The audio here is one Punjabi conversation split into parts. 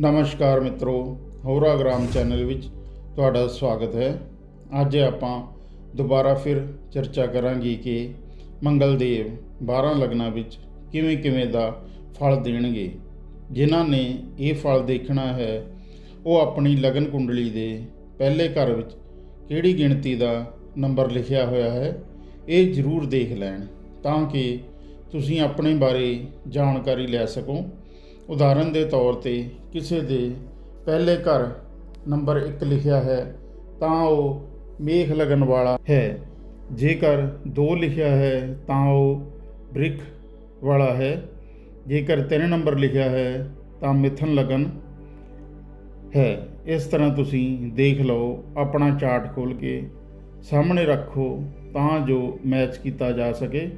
ਨਮਸਕਾਰ ਮਿੱਤਰੋ, ਹੋਰਾ ਗ੍ਰਾਮ ਚੈਨਲ ਵਿੱਚ ਤੁਹਾਡਾ ਸਵਾਗਤ ਹੈ। ਅੱਜ ਆਪਾਂ ਦੁਬਾਰਾ ਫਿਰ ਚਰਚਾ ਕਰਾਂਗੇ ਕਿ ਮੰਗਲਦੇਵ 12 ਲਗਨਾਂ ਵਿੱਚ ਕਿਵੇਂ ਕਿਵੇਂ ਦਾ ਫਲ ਦੇਣਗੇ। ਜਿਨ੍ਹਾਂ ਨੇ ਇਹ ਫਲ ਦੇਖਣਾ ਹੈ, ਉਹ ਆਪਣੀ ਲਗਨ ਕੁੰਡਲੀ ਦੇ ਪਹਿਲੇ ਘਰ ਵਿੱਚ ਕਿਹੜੀ ਗਿਣਤੀ ਦਾ ਨੰਬਰ ਲਿਖਿਆ ਹੋਇਆ ਹੈ, ਇਹ ਜ਼ਰੂਰ ਦੇਖ ਲੈਣ, ਤਾਂ ਕਿ ਤੁਸੀਂ ਆਪਣੇ ਬਾਰੇ ਜਾਣਕਾਰੀ ਲੈ ਸਕੋ। ਉਦਾਹਰਨ ਦੇ ਤੌਰ ਤੇ ਕਿਸੇ ਦੇ ਪਹਿਲੇ ਘਰ ਨੰਬਰ 1 ਲਿਖਿਆ ਹੈ, ਤਾਂ ਉਹ ਮੇਖ ਲਗਨ ਵਾਲਾ ਹੈ। ਜੇਕਰ 2 ਲਿਖਿਆ ਹੈ, ਤਾਂ ਉਹ ਬ੍ਰਿਕ ਵਾਲਾ ਹੈ। ਜੇਕਰ 3 ਨੰਬਰ ਲਿਖਿਆ ਹੈ, ਤਾਂ ਮਿਥਨ ਲਗਨ ਹੈ। ਇਸ ਤਰ੍ਹਾਂ ਤੁਸੀਂ ਦੇਖ ਲਓ, ਆਪਣਾ ਚਾਰਟ ਖੋਲ ਕੇ ਸਾਹਮਣੇ ਰੱਖੋ ਤਾਂ ਜੋ ਮੈਚ ਕੀਤਾ ਜਾ ਸਕੇ।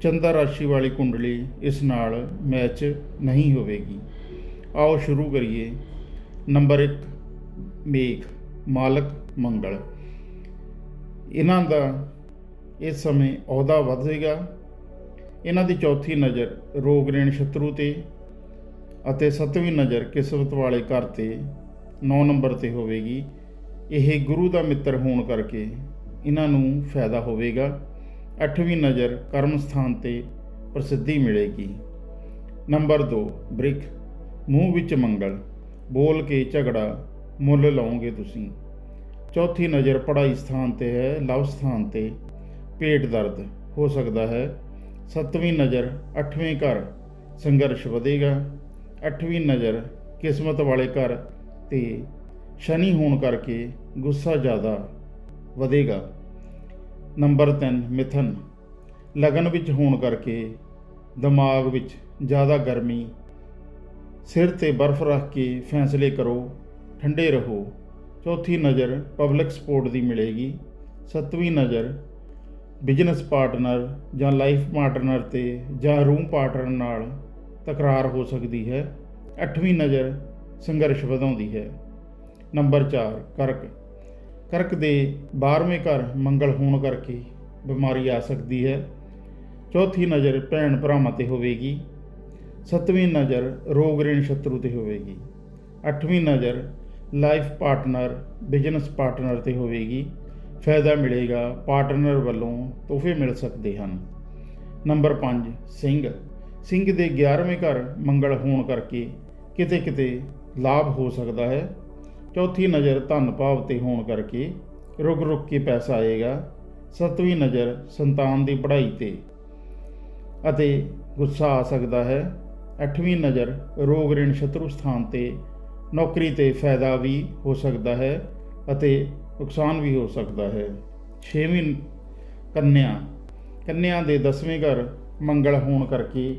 ਚੰਦਰ ਰਾਸ਼ੀ ਵਾਲੀ ਕੁੰਡਲੀ ਇਸ ਨਾਲ ਮੈਚ ਨਹੀਂ ਹੋਵੇਗੀ। ਆਓ ਸ਼ੁਰੂ ਕਰੀਏ। ਨੰਬਰ 1 ਮੇਖ, ਮਾਲਕ ਮੰਗਲ। ਇਹਨਾਂ ਦਾ ਇਸ ਸਮੇਂ ਅਹੁਦਾ ਵਧੇਗਾ ਇਹਨਾਂ ਦੀ ਚੌਥੀ ਨਜ਼ਰ ਰੋਗ ਰੇਣ ਸ਼ਤਰੂ ਤੇ ਅਤੇ ਸੱਤਵੀਂ ਨਜ਼ਰ ਕਿਸਮਤ ਵਾਲੇ ਘਰ ਤੇ 9 ਨੰਬਰ ਤੇ ਹੋਵੇਗੀ। ਇਹ ਗੁਰੂ ਦਾ ਮਿੱਤਰ ਹੋਣ ਕਰਕੇ ਇਹਨਾਂ ਨੂੰ ਫਾਇਦਾ ਹੋਵੇਗਾ। ਅੱਠਵੀਂ ਨਜ਼ਰ ਕਰਮ ਸਥਾਨ ਤੇ ਪ੍ਰਸਿੱਧੀ ਮਿਲੇਗੀ। ਨੰਬਰ 2 ਬ੍ਰਿਕ ਮੂੰਹ ਵਿੱਚ ਮੰਗਲ। ਬੋਲ ਕੇ ਝਗੜਾ ਮੁੱਲ ਲਾਓਗੇ ਤੁਸੀਂ। ਚੌਥੀ ਨਜ਼ਰ ਪੜ੍ਹਾਈ ਸਥਾਨ ਤੇ ਹੈ, ਲਵ ਸਥਾਨ ਤੇ ਪੇਟ ਦਰਦ। ਹੋ ਸਕਦਾ ਹੈ ਸੱਤਵੀਂ ਨਜ਼ਰ ਅੱਠਵੇਂ ਘਰ ਸੰਘਰਸ਼ ਵਧੇਗਾ। ਅੱਠਵੀਂ ਨਜ਼ਰ ਕਿਸਮਤ ਵਾਲੇ ਘਰ ਤੇ ਸ਼ਨੀ ਹੋਣ ਕਰਕੇ ਗੁੱਸਾ ਜ਼ਿਆਦਾ ਵਧੇਗਾ। ਨੰਬਰ 3 ਮਿਥਨ। ਲਗਨ ਵਿੱਚ ਹੋਣ ਕਰਕੇ ਦਿਮਾਗ ਵਿੱਚ ਜ਼ਿਆਦਾ ਗਰਮੀ, ਸਿਰ ਤੇ ਬਰਫ਼ ਰੱਖ ਕੇ ਫੈਸਲੇ ਕਰੋ, ਠੰਡੇ ਰਹੋ। ਚੌਥੀ ਨਜ਼ਰ ਪਬਲਿਕ ਸਪੋਰਟ ਦੀ ਮਿਲੇਗੀ। ਸੱਤਵੀਂ ਨਜ਼ਰ ਬਿਜ਼ਨਸ ਪਾਰਟਨਰ ਜਾਂ ਲਾਈਫ ਪਾਰਟਨਰ ਤੇ ਜਾਂ ਰੂਮ ਪਾਰਟਨਰ ਨਾਲ ਤਕਰਾਰ ਹੋ ਸਕਦੀ ਹੈ। ਅੱਠਵੀਂ ਨਜ਼ਰ ਸੰਘਰਸ਼ ਵਧਾਉਂਦੀ ਹੈ। ਨੰਬਰ 4 ਕਰਕ। ਕਰਕ ਦੇ 12ਵੇਂ ਘਰ ਮੰਗਲ ਹੋਣ ਕਰਕੇ ਬਿਮਾਰੀ ਆ ਸਕਦੀ ਹੈ। ਚੌਥੀ ਨਜ਼ਰ ਭੈਣ ਭਰਾਵਾਂ ਤੇ ਹੋਵੇਗੀ। ਸੱਤਵੀਂ ਨਜ਼ਰ ਰੋਗ ਰੇਣ ਸ਼ਤਰੂ ਤੇ ਹੋਵੇਗੀ। ਅੱਠਵੀਂ ਨਜ਼ਰ ਲਾਈਫ ਪਾਰਟਨਰ, ਬਿਜ਼ਨਸ ਪਾਰਟਨਰ ਤੇ ਹੋਵੇਗੀ। ਫਾਇਦਾ ਮਿਲੇਗਾ, ਪਾਰਟਨਰ ਵੱਲੋਂ ਤੋਹਫੇ ਮਿਲ ਸਕਦੇ ਹਨ। ਨੰਬਰ 5 ਸਿੰਘ। ਸਿੰਘ ਦੇ 11ਵੇਂ ਘਰ ਮੰਗਲ ਹੋਣ ਕਰਕੇ ਕਿਤੇ ਕਿਤੇ ਲਾਭ ਹੋ ਸਕਦਾ ਹੈ। ਚੌਥੀ ਨਜ਼ਰ ਧਨ ਭਾਵ ਤੇ ਹੋਣ ਕਰਕੇ ਰੁਕ ਰੁਕ ਕੇ ਪੈਸਾ ਆਏਗਾ। ਸੱਤਵੀਂ ਨਜ਼ਰ ਸੰਤਾਨ ਦੀ ਪੜ੍ਹਾਈ ਤੇ। ਅਤੇ ਗੁੱਸਾ ਆ ਸਕਦਾ ਹੈ। ਅੱਠਵੀਂ ਨਜ਼ਰ ਰੋਗ ਰੇਣ ਸ਼ਤਰੂ ਸਥਾਨ ਤੇ ਨੌਕਰੀ ਤੇ ਫਾਇਦਾ ਵੀ ਹੋ ਸਕਦਾ ਹੈ ਅਤੇ ਨੁਕਸਾਨ ਵੀ ਹੋ ਸਕਦਾ ਹੈ। ਛੇਵੀਂ ਕੰਨਿਆ। ਕੰਨਿਆ ਦੇ 10ਵੇਂ ਘਰ ਮੰਗਲ ਹੋਣ ਕਰਕੇ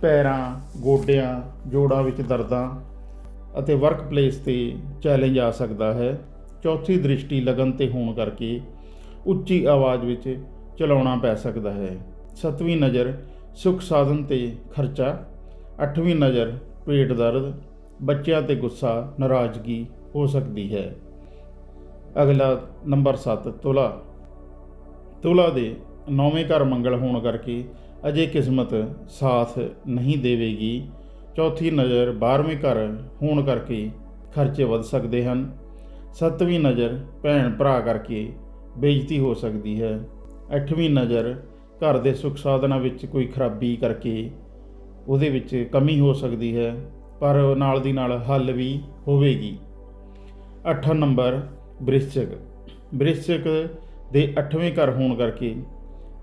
ਪੈਰਾਂ, ਗੋਡਿਆਂ, ਜੋੜਾਂ ਵਿੱਚ ਦਰਦਾਂ ਅਤੇ ਵਰਕ ਪਲੇਸ ਤੇ ਚੈਲੰਜ ਆ ਸਕਦਾ ਹੈ। ਚੌਥੀ ਦ੍ਰਿਸ਼ਟੀ ਲਗਨ ਤੇ ਹੋਣ ਕਰਕੇ ਉੱਚੀ ਆਵਾਜ਼ ਵਿੱਚ ਚਲਾਉਣਾ ਪੈ ਸਕਦਾ ਹੈ। ਸੱਤਵੀਂ ਨਜ਼ਰ ਸੁਖ ਸਾਧਨ ਤੇ ਖਰਚਾ। ਅੱਠਵੀਂ ਨਜ਼ਰ ਪੇਟ ਦਰਦ। ਬੱਚਿਆਂ ਤੇ ਗੁੱਸਾ, ਨਾਰਾਜ਼ਗੀ ਹੋ ਸਕਦੀ ਹੈ। ਅਗਲਾ ਨੰਬਰ 7 ਤੁਲਾ। ਤੁਲਾ ਦੇ ਨੌਵੇਂ ਘਰ ਮੰਗਲ ਹੋਣ ਕਰਕੇ ਅਜੇ ਕਿਸਮਤ ਸਾਥ ਨਹੀਂ ਦੇਵੇਗੀ। ਚੌਥੀ ਨਜ਼ਰ 12ਵੇਂ ਘਰ ਹੋਣ ਕਰਕੇ ਖਰਚੇ ਵੱਧ ਸਕਦੇ ਹਨ। ਸੱਤਵੀਂ ਨਜ਼ਰ ਭੈਣ ਭਰਾ ਕਰਕੇ ਬੇਇੱਜ਼ਤੀ ਹੋ ਸਕਦੀ ਹੈ। ਅੱਠਵੀਂ ਨਜ਼ਰ ਘਰ ਦੇ ਸੁੱਖ ਸਾਧਨਾਂ ਵਿੱਚ ਕੋਈ ਖਰਾਬੀ ਕਰਕੇ ਉਹਦੇ ਵਿੱਚ ਕਮੀ ਹੋ ਸਕਦੀ ਹੈ, ਪਰ ਨਾਲ ਦੀ ਨਾਲ ਹੱਲ ਵੀ ਹੋਵੇਗੀ। 8 ਨੰਬਰ ਬ੍ਰਿਸ਼ਚਕ। ਬ੍ਰਿਸ਼ਚਕ ਦੇ 8ਵੇਂ ਘਰ ਹੋਣ ਕਰਕੇ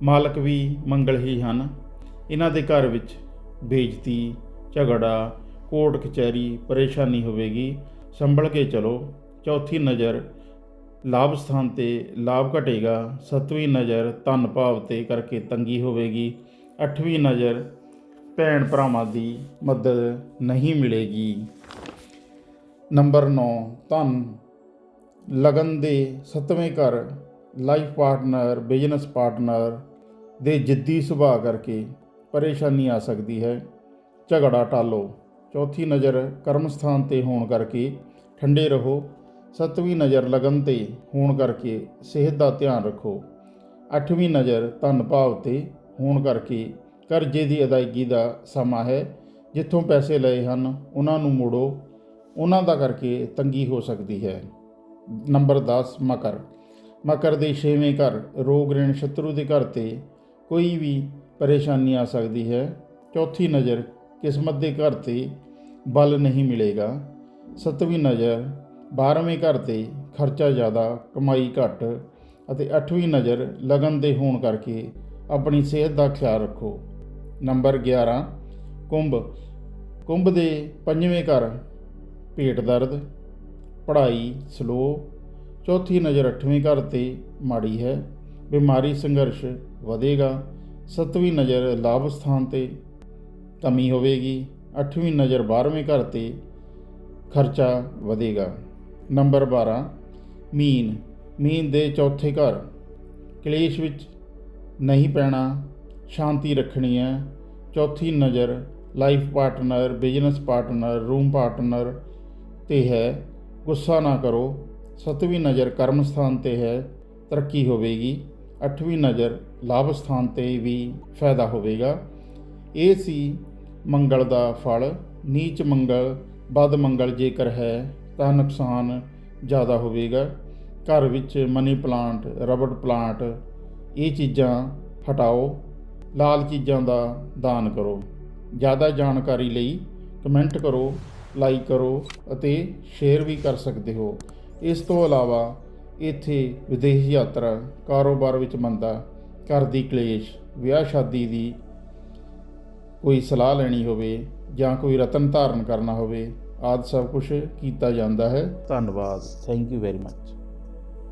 ਮਾਲਕ ਵੀ ਮੰਗਲ ਹੀ ਹਨ। ਇਹਨਾਂ ਦੇ ਘਰ ਵਿੱਚ ਬੇਇੱਜ਼ਤੀ ਝਗੜਾ, ਕੋਰਟ ਕਚਹਿਰੀ ਪਰੇਸ਼ਾਨੀ ਹੋਵੇਗੀ। ਸੰਭਲ ਕੇ ਚਲੋ। ਚੌਥੀ ਨਜ਼ਰ, ਲਾਭ ਸਥਾਨ ਤੇ ਲਾਭ ਘਟੇਗਾ। ਸੱਤਵੀਂ ਨਜ਼ਰ, ਧਨ ਭਾਵ ਤੇ ਕਰਕੇ ਤੰਗੀ ਹੋਵੇਗੀ। ਅੱਠਵੀਂ ਨਜ਼ਰ, ਭੈਣ ਭਰਾਵਾਂ ਦੀ ਮਦਦ ਨਹੀਂ ਮਿਲੇਗੀ। ਨੰਬਰ 9 ਧਨ। ਲਗਨ ਦੇ ਸੱਤਵੇਂ ਘਰ, ਲਾਈਫ ਪਾਰਟਨਰ, ਬਿਜ਼ਨਸ ਪਾਰਟਨਰ ਦੇ ਜਿੱਦੀ ਸੁਭਾਅ ਕਰਕੇ ਪਰੇਸ਼ਾਨੀ ਆ ਸਕਦੀ ਹੈ। ਝਗੜਾ ਟਾਲੋ। ਚੌਥੀ ਨਜ਼ਰ ਕਰਮ ਸਥਾਨ ਤੇ ਹੋਣ ਕਰਕੇ ਠੰਡੇ ਰਹੋ। ਸੱਤਵੀਂ ਨਜ਼ਰ ਲਗਨ ਤੇ ਹੋਣ ਕਰਕੇ ਸਿਹਤ ਦਾ ਧਿਆਨ ਰੱਖੋ। ਅੱਠਵੀਂ ਨਜ਼ਰ ਧਨ ਭਾਵ ਤੇ ਹੋਣ ਕਰਕੇ ਕਰਜ਼ੇ ਦੀ ਅਦਾਇਗੀ ਦਾ ਸਮਾਂ ਹੈ। ਜਿੱਥੋਂ ਪੈਸੇ ਲਏ ਹਨ, ਉਹਨਾਂ ਨੂੰ ਮੋੜੋ। ਉਹਨਾਂ ਦਾ ਕਰਕੇ ਤੰਗੀ ਹੋ ਸਕਦੀ ਹੈ। ਨੰਬਰ 10 ਮਕਰ। ਮਕਰ ਦੇ ਛੇਵੇਂ ਘਰ, ਰੋਗ ਰਣ ਸ਼ਤਰੂ ਦੇ ਘਰ ਤੇ ਕੋਈ ਵੀ ਪਰੇਸ਼ਾਨੀ ਆ ਸਕਦੀ ਹੈ। ਚੌਥੀ ਨਜ਼ਰ ਕਿਸਮਤ ਦੇ ਘਰ ਤੇ ਬਲ ਨਹੀਂ ਮਿਲੇਗਾ। ਸੱਤਵੀਂ ਨਜ਼ਰ 12ਵੇਂ ਘਰ ਤੇ ਖਰਚਾ ਜ਼ਿਆਦਾ, ਕਮਾਈ ਘੱਟ ਅਤੇ 8ਵੀਂ ਨਜ਼ਰ ਲਗਨ ਦੇ ਹੋਣ ਕਰਕੇ ਆਪਣੀ ਸਿਹਤ ਦਾ ਖਿਆਲ ਰੱਖੋ। ਨੰਬਰ 11 ਕੁੰਭ। ਕੁੰਭ ਦੇ ਪੰਜਵੇਂ ਘਰ, ਪੇਟ ਦਰਦ, ਪੜ੍ਹਾਈ ਸਲੋ ਚੌਥੀ ਨਜ਼ਰ, ਅੱਠਵੇਂ ਘਰ ਤੇ ਮਾੜੀ ਹੈ, ਬਿਮਾਰੀ ਸੰਘਰਸ਼ ਵਧੇਗਾ। ਸੱਤਵੀਂ ਨਜ਼ਰ, ਲਾਭ ਸਥਾਨ ਤੇ ਕਮੀ ਹੋਵੇਗੀ। ਅੱਠਵੀਂ ਨਜ਼ਰ 12ਵੇਂ ਘਰ ਤੇ ਖਰਚਾ ਵਧੇਗਾ। ਨੰਬਰ 12 ਮੀਨ। ਮੀਨ ਦੇ ਚੌਥੇ ਘਰ। ਕਲੇਸ਼ ਵਿੱਚ ਨਹੀਂ ਪੈਣਾ, ਸ਼ਾਂਤੀ ਰੱਖਣੀ ਹੈ। ਚੌਥੀ ਨਜ਼ਰ life partner, business partner, room partner ਤੇ ਹੈ। ਗੁੱਸਾ ਨਾ ਕਰੋ। ਸੱਤਵੀਂ ਨਜ਼ਰ ਕਰਮ ਸਥਾਨ ਤੇ ਹੈ, ਤਰੱਕੀ ਹੋਵੇਗੀ। ਅੱਠਵੀਂ ਨਜ਼ਰ ਲਾਭ ਸਥਾਨ ਤੇ ਵੀ ਫਾਇਦਾ ਹੋਵੇਗਾ। ਇਹ ਸੀ ਮੰਗਲ ਦਾ ਫਲ, ਨੀਚ ਮੰਗਲ ਬਦ ਮੰਗਲ ਜੇਕਰ ਹੈ, ਤਾਂ ਨੁਕਸਾਨ ਜ਼ਿਆਦਾ ਹੋਵੇਗਾ। ਘਰ ਵਿੱਚ ਮਨੀ ਪਲਾਂਟ, ਰਬੜ ਪਲਾਂਟ, ਇਹ ਚੀਜ਼ਾਂ ਹਟਾਓ। ਲਾਲ ਚੀਜ਼ਾਂ ਦਾ ਦਾਨ ਕਰੋ। ਜ਼ਿਆਦਾ ਜਾਣਕਾਰੀ ਲਈ ਕਮੈਂਟ ਕਰੋ, ਲਾਈਕ ਕਰੋ ਅਤੇ ਸ਼ੇਅਰ ਵੀ ਕਰ ਸਕਦੇ ਹੋ। ਇਸ ਤੋਂ ਇਲਾਵਾ ਇੱਥੇ ਵਿਦੇਸ਼ ਯਾਤਰਾ ਕਾਰੋਬਾਰ ਵਿੱਚ ਮੰਦਾ ਘਰ ਦੀ ਕਲੇਸ਼ ਵਿਆਹ ਸ਼ਾਦੀ ਦੀ ਕੋਈ ਸਲਾਹ ਲੈਣੀ ਹੋਵੇ ਜਾਂ ਕੋਈ ਰਤਨ ਧਾਰਨ ਕਰਨਾ ਹੋਵੇ, ਆਦਿ ਸਭ ਕੁਝ ਕੀਤਾ ਜਾਂਦਾ ਹੈ। ਧੰਨਵਾਦ। Thank you very much